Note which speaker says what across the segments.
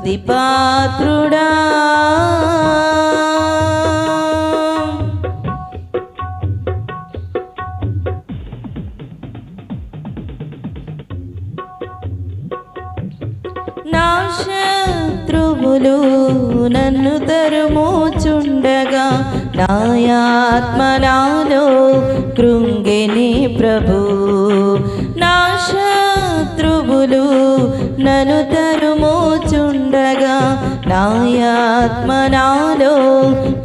Speaker 1: స్తుతి పాత్రుడా నా శత్రువులు నన్ను తరుమోచుండగా నాయాత్మనాలో కృంగిని ప్రభు. నాయాత్మనాలో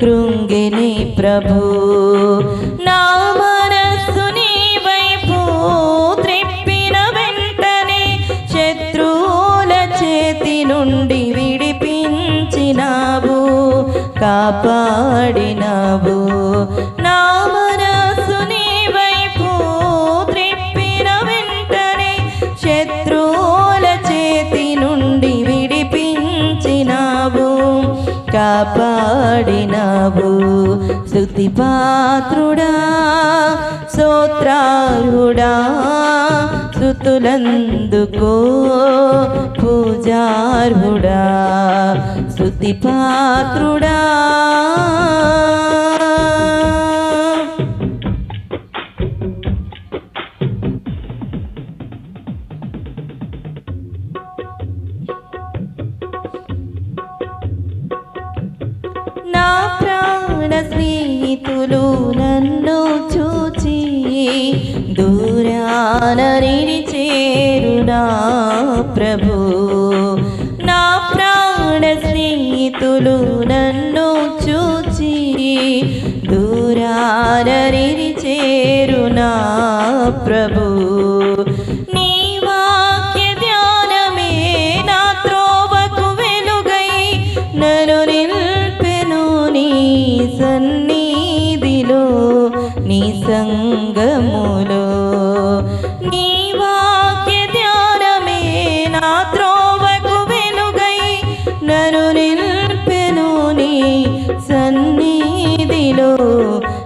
Speaker 1: కృంగిని ప్రభు నా మనస్సు నీ వైపు త్రిప్పిన వెంటనే శత్రువుల చేతి నుండి విడిపించినావు కాపాడినావు కాపాడినావు స్తుతి పాత్రుడా స్తోత్రార్హుడా స్తుతులందుకో పూజార్హుడా. స్తుతి పాత్రుడా చూచి దూరాన చేరునా ప్రభు. నా ప్రాణ స్నేహితులు నన్ను చూచి దూరాన చేరునా ప్రభు.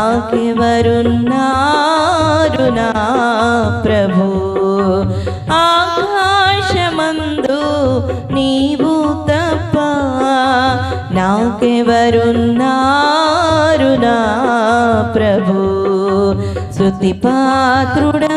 Speaker 1: నాకెవరున్నారు నా ప్రభు? ఆకాశమందు నీవు తప్ప నాకెవరున్నారు నా ప్రభు? శృతి పాత్రుడా